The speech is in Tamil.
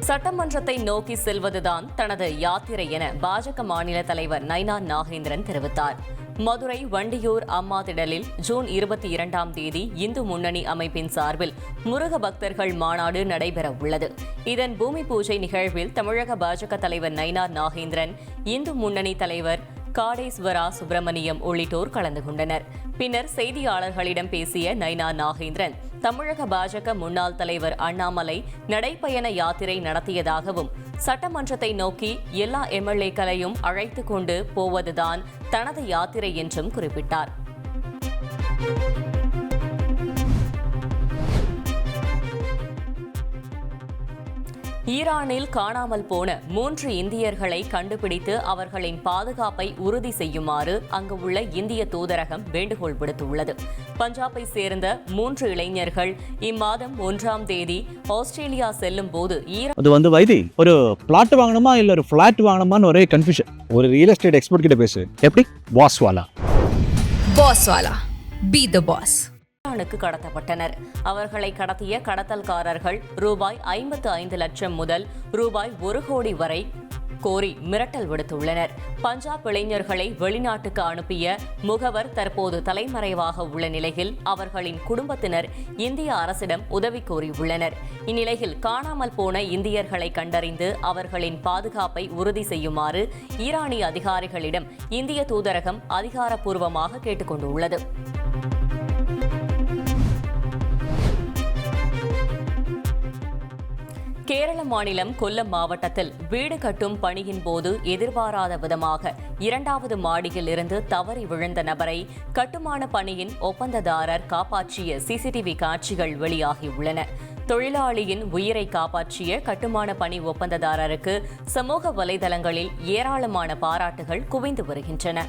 சட்டமன்றத்தை நோக்கி செல்வதுதான் தனது யாத்திரை என பாஜக மாநில தலைவர் நைனா நாகேந்திரன் தெரிவித்தார். மதுரை வண்டியூர் அம்மா திடலில் ஜூன் இருபத்தி இரண்டாம் தேதி இந்து முன்னணி அமைப்பின் சார்பில் முருக பக்தர்கள் மாநாடு நடைபெற உள்ளது. இதன் பூமி பூஜை நிகழ்வில் தமிழக பாஜக தலைவர் நைனா நாகேந்திரன் இந்து முன்னணி தலைவர் காடேஸ்வரா சுப்பிரமணியம் உள்ளிட்டோர் கலந்து கொண்டனர். பின்னர் செய்தியாளர்களிடம் பேசிய நைனா நாகேந்திரன் தமிழக பாஜக முன்னாள் தலைவர் அண்ணாமலை நடைப்பயண யாத்திரை நடத்தியதாகவும் சட்டமன்றத்தை நோக்கி எல்லா எம்எல்ஏக்களையும் அழைத்து கொண்டு போவதுதான் தனது யாத்திரை என்றும் குறிப்பிட்டார். ஈரானில் காணாமல் போன மூன்று இந்தியர்களை கண்டுபிடித்து அவர்களின் பாதுகாப்பை உறுதி செய்யுமாறு அங்கு உள்ள இந்திய தூதரகம் வேண்டுகோள் விடுத்துள்ளது. பஞ்சாபை சேர்ந்த மூன்று இளைஞர்கள் இம்மாதம் ஒன்றாம் தேதி ஆஸ்திரேலியா செல்லும் போது அது வந்து வைத்தி ஒரு பிளாட் வாங்கணுமா இல்ல ஒரு ஃபிளாட் வாங்கணுமான்னு ஒரே கன்ஃபியூஷன் ஒரு ரியல் எஸ்டேட் எக்ஸ்பர்ட் கிட்ட பேசு. எப்படி? வாஸ்வாலா Boss Wala. Be the boss. கடத்தப்பட்டனர். அவர்களை கடத்திய கடத்தல்காரர்கள் ரூபாய் ஐம்பத்து ஐந்து லட்சம் முதல் ரூபாய் ஒரு கோடி வரை கோரி மிரட்டல் விடுத்துள்ளனர். பஞ்சாப் இளைஞர்களை வெளிநாட்டுக்கு அனுப்பிய முகவர் தற்போது தலைமறைவாக உள்ள நிலையில் அவர்களின் குடும்பத்தினர் இந்திய அரசிடம் உதவி கோரியுள்ளனர். இந்நிலையில் காணாமல் போன இந்தியர்களை கண்டறிந்து அவர்களின் பாதுகாப்பை உறுதி செய்யுமாறு ஈரானிய அதிகாரிகளிடம் இந்திய தூதரகம் அதிகாரப்பூர்வமாக கேட்டுக்கொண்டுள்ளது. கேரள மாநிலம் கொல்லம் மாவட்டத்தில் வீடு கட்டும் பணியின் போது எதிர்பாராத விதமாக இரண்டாவது மாடியில் இருந்து தவறி விழுந்த நபரை கட்டுமான பணியின் ஒப்பந்ததாரர் காப்பாற்றிய சிசிடிவி காட்சிகள் வெளியாகியுள்ளன. தொழிலாளியின் உயிரை காப்பாற்றிய கட்டுமான பணி ஒப்பந்ததாரருக்கு சமூக வலைதளங்களில் ஏராளமான பாராட்டுகள் குவிந்து வருகின்றன.